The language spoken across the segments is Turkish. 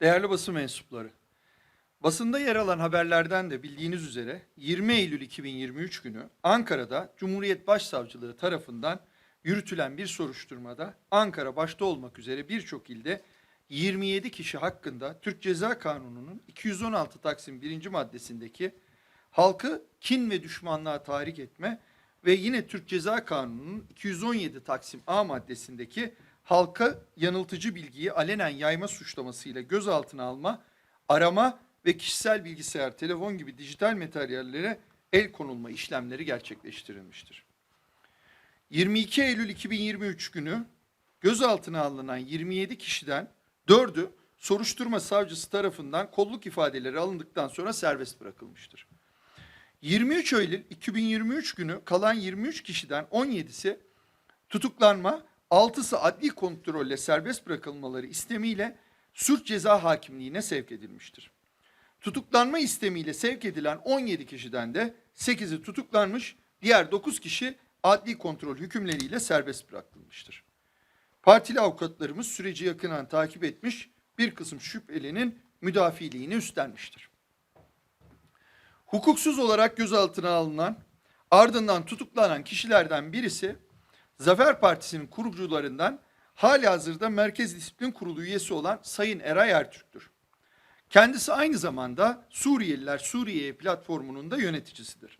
Değerli basın mensupları, basında yer alan haberlerden de bildiğiniz üzere 20 Eylül 2023 günü Ankara'da Cumhuriyet Başsavcılığı tarafından yürütülen bir soruşturmada Ankara başta olmak üzere birçok ilde 27 kişi hakkında Türk Ceza Kanunu'nun 216 Taksim 1. maddesindeki halkı kin ve düşmanlığa tahrik etme ve yine Türk Ceza Kanunu'nun 217 Taksim A maddesindeki halka yanıltıcı bilgiyi alenen yayma suçlamasıyla gözaltına alma, arama ve kişisel bilgisayar, telefon gibi dijital materyallere el konulma işlemleri gerçekleştirilmiştir. 22 Eylül 2023 günü gözaltına alınan 27 kişiden 4'ü soruşturma savcısı tarafından kolluk ifadeleri alındıktan sonra serbest bırakılmıştır. 23 Eylül 2023 günü kalan 23 kişiden 17'si tutuklanma, 6'sı adli kontrolle serbest bırakılmaları istemiyle suç ceza hakimliğine sevk edilmiştir. Tutuklanma istemiyle sevk edilen 17 kişiden de 8'i tutuklanmış, diğer 9 kişi adli kontrol hükümleriyle serbest bırakılmıştır. Partili avukatlarımız süreci yakından takip etmiş, bir kısım şüphelinin müdafiliğini üstlenmiştir. Hukuksuz olarak gözaltına alınan, ardından tutuklanan kişilerden birisi Zafer Partisi'nin kurucularından hali hazırda Merkez Disiplin Kurulu üyesi olan Sayın Eray Ertürk'tür. Kendisi aynı zamanda Suriyeliler Suriye platformunun da yöneticisidir.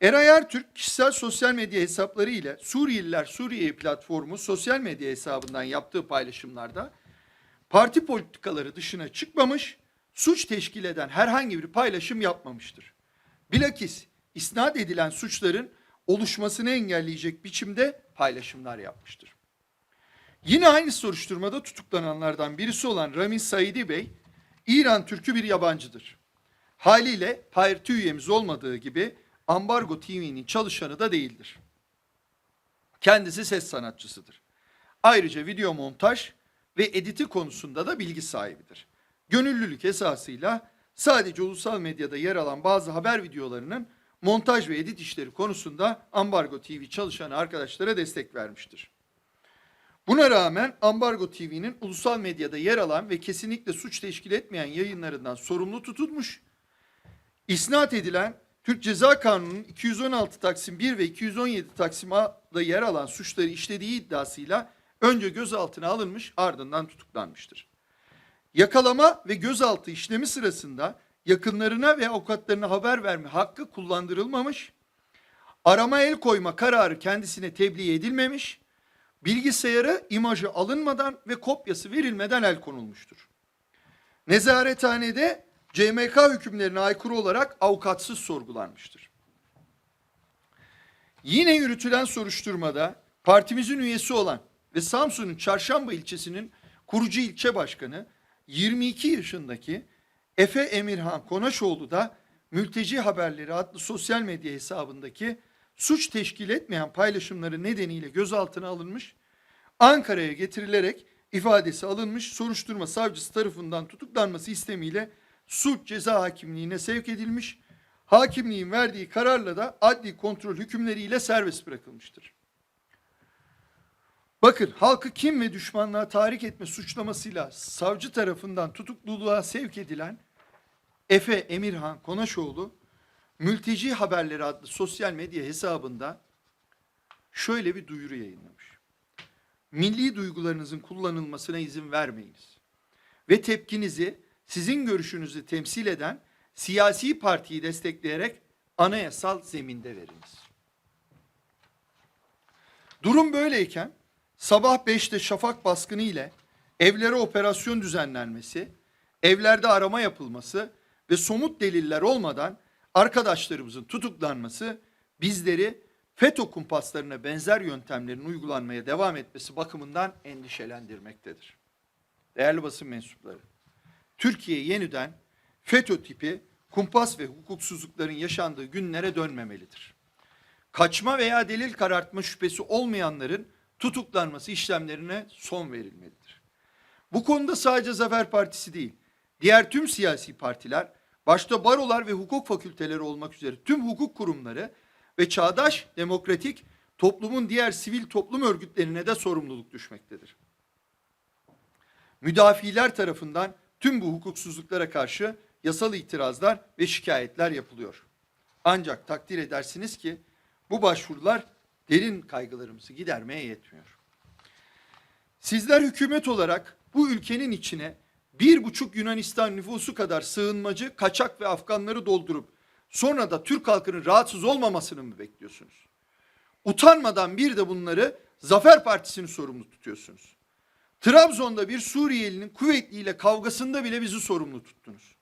Eray Ertürk kişisel sosyal medya hesapları ile Suriyeliler Suriye platformu sosyal medya hesabından yaptığı paylaşımlarda parti politikaları dışına çıkmamış, suç teşkil eden herhangi bir paylaşım yapmamıştır. Bilakis isnat edilen suçların oluşmasını engelleyecek biçimde paylaşımlar yapmıştır. Yine aynı soruşturmada tutuklananlardan birisi olan Ramin Saidi Bey, İran Türk'ü bir yabancıdır. Haliyle parti üyemiz olmadığı gibi Ambargo TV'nin çalışanı da değildir. Kendisi ses sanatçısıdır. Ayrıca video montaj ve editi konusunda da bilgi sahibidir. Gönüllülük esasıyla sadece ulusal medyada yer alan bazı haber videolarının montaj ve edit işleri konusunda Ambargo TV çalışanı arkadaşlara destek vermiştir. Buna rağmen Ambargo TV'nin ulusal medyada yer alan ve kesinlikle suç teşkil etmeyen yayınlarından sorumlu tutulmuş, isnat edilen Türk Ceza Kanunu'nun 216 Taksim 1 ve 217 Taksim A'da yer alan suçları işlediği iddiasıyla önce gözaltına alınmış ardından tutuklanmıştır. Yakalama ve gözaltı işlemi sırasında yakınlarına ve avukatlarına haber verme hakkı kullandırılmamış, arama el koyma kararı kendisine tebliğ edilmemiş, bilgisayara imajı alınmadan ve kopyası verilmeden el konulmuştur. Nezarethanede CMK hükümlerine aykırı olarak avukatsız sorgulanmıştır. Yine yürütülen soruşturmada partimizin üyesi olan ve Samsun'un Çarşamba ilçesinin kurucu ilçe başkanı 22 yaşındaki Efe Emirhan Konaşoğlu da Mülteci Haberleri adlı sosyal medya hesabındaki suç teşkil etmeyen paylaşımları nedeniyle gözaltına alınmış, Ankara'ya getirilerek ifadesi alınmış, soruşturma savcısı tarafından tutuklanması istemiyle suç ceza hakimliğine sevk edilmiş, hakimliğin verdiği kararla da adli kontrol hükümleriyle serbest bırakılmıştır. Bakın halkı kim ve düşmanlığa tahrik etme suçlamasıyla savcı tarafından tutukluluğa sevk edilen Efe Emirhan Konaşoğlu Mülteci Haberleri adlı sosyal medya hesabında şöyle bir duyuru yayınlamış. Milli duygularınızın kullanılmasına izin vermeyiniz. Ve tepkinizi sizin görüşünüzü temsil eden siyasi partiyi destekleyerek anayasal zeminde veriniz. Durum böyleyken sabah 5'te şafak baskını ile evlere operasyon düzenlenmesi, evlerde arama yapılması ve somut deliller olmadan arkadaşlarımızın tutuklanması bizleri FETÖ kumpaslarına benzer yöntemlerin uygulanmaya devam etmesi bakımından endişelendirmektedir. Değerli basın mensupları, Türkiye yeniden FETÖ tipi kumpas ve hukuksuzlukların yaşandığı günlere dönmemelidir. Kaçma veya delil karartma şüphesi olmayanların tutuklanması işlemlerine son verilmelidir. Bu konuda sadece Zafer Partisi değil, diğer tüm siyasi partiler, başta barolar ve hukuk fakülteleri olmak üzere tüm hukuk kurumları ve çağdaş demokratik toplumun diğer sivil toplum örgütlerine de sorumluluk düşmektedir. Müdafiler tarafından tüm bu hukuksuzluklara karşı yasal itirazlar ve şikayetler yapılıyor. Ancak takdir edersiniz ki bu başvurular derin kaygılarımızı gidermeye yetmiyor. Sizler hükümet olarak bu ülkenin içine bir buçuk Yunanistan nüfusu kadar sığınmacı, kaçak ve Afganları doldurup sonra da Türk halkının rahatsız olmamasını mı bekliyorsunuz? Utanmadan bir de bunları Zafer Partisi'ni sorumlu tutuyorsunuz. Trabzon'da bir Suriyelinin Kuveytli ile kavgasında bile bizi sorumlu tuttunuz.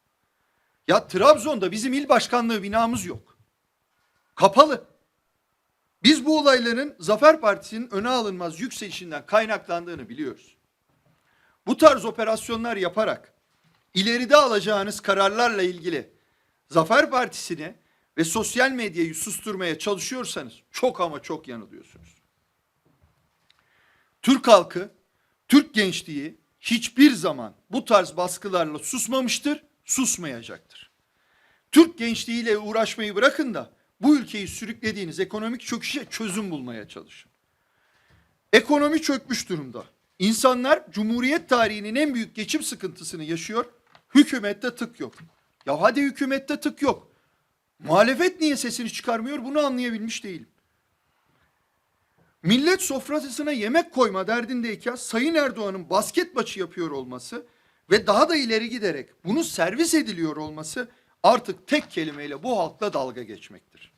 Ya Trabzon'da bizim il başkanlığı binamız yok. Kapalı. Biz bu olayların Zafer Partisi'nin öne alınmaz yükselişinden kaynaklandığını biliyoruz. Bu tarz operasyonlar yaparak ileride alacağınız kararlarla ilgili Zafer Partisi'ni ve sosyal medyayı susturmaya çalışıyorsanız çok ama çok yanılıyorsunuz. Türk halkı, Türk gençliği hiçbir zaman bu tarz baskılarla susmamıştır, susmayacaktır. Türk gençliğiyle uğraşmayı bırakın da bu ülkeyi sürüklediğiniz ekonomik çöküşe çözüm bulmaya çalışın. Ekonomi çökmüş durumda. İnsanlar Cumhuriyet tarihinin en büyük geçim sıkıntısını yaşıyor. Hükümette tık yok. Ya hadi hükümette tık yok. Muhalefet niye sesini çıkarmıyor bunu anlayabilmiş değilim. Millet sofrasına yemek koyma derdindeyken Sayın Erdoğan'ın basket maçı yapıyor olması ve daha da ileri giderek bunu servis ediliyor olması artık tek kelimeyle bu halkla dalga geçmektir.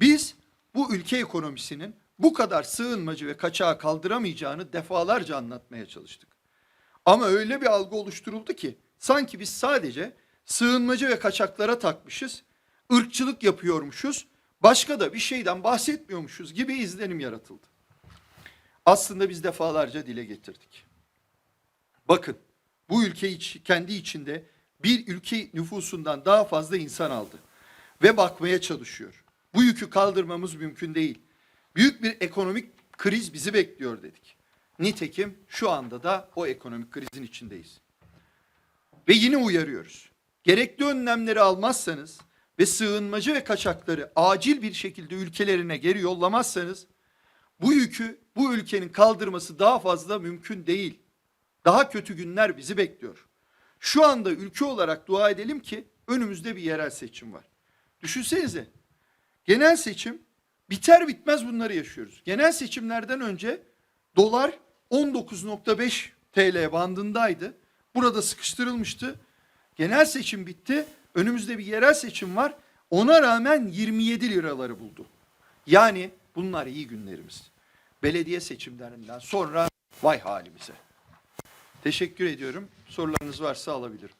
Biz bu ülke ekonomisinin bu kadar sığınmacı ve kaçağı kaldıramayacağını defalarca anlatmaya çalıştık. Ama öyle bir algı oluşturuldu ki sanki biz sadece sığınmacı ve kaçaklara takmışız, ırkçılık yapıyormuşuz, başka da bir şeyden bahsetmiyormuşuz gibi izlenim yaratıldı. Aslında biz defalarca dile getirdik. Bakın bu ülke iç, kendi içinde bir ülke nüfusundan daha fazla insan aldı ve bakmaya çalışıyor. Bu yükü kaldırmamız mümkün değil. Büyük bir ekonomik kriz bizi bekliyor dedik. Nitekim şu anda da o ekonomik krizin içindeyiz. Ve yine uyarıyoruz. Gerekli önlemleri almazsanız ve sığınmacı ve kaçakları acil bir şekilde ülkelerine geri yollamazsanız bu yükü bu ülkenin kaldırması daha fazla mümkün değil. Daha kötü günler bizi bekliyor. Şu anda ülke olarak dua edelim ki önümüzde bir yerel seçim var. Düşünsenize. Genel seçim biter bitmez bunları yaşıyoruz. Genel seçimlerden önce dolar 19.5 TL bandındaydı. Burada sıkıştırılmıştı. Genel seçim bitti. Önümüzde bir yerel seçim var. Ona rağmen 27 liraları buldu. Yani bunlar iyi günlerimiz. Belediye seçimlerinden sonra vay halimize. Teşekkür ediyorum. Sorularınız varsa alabilirim.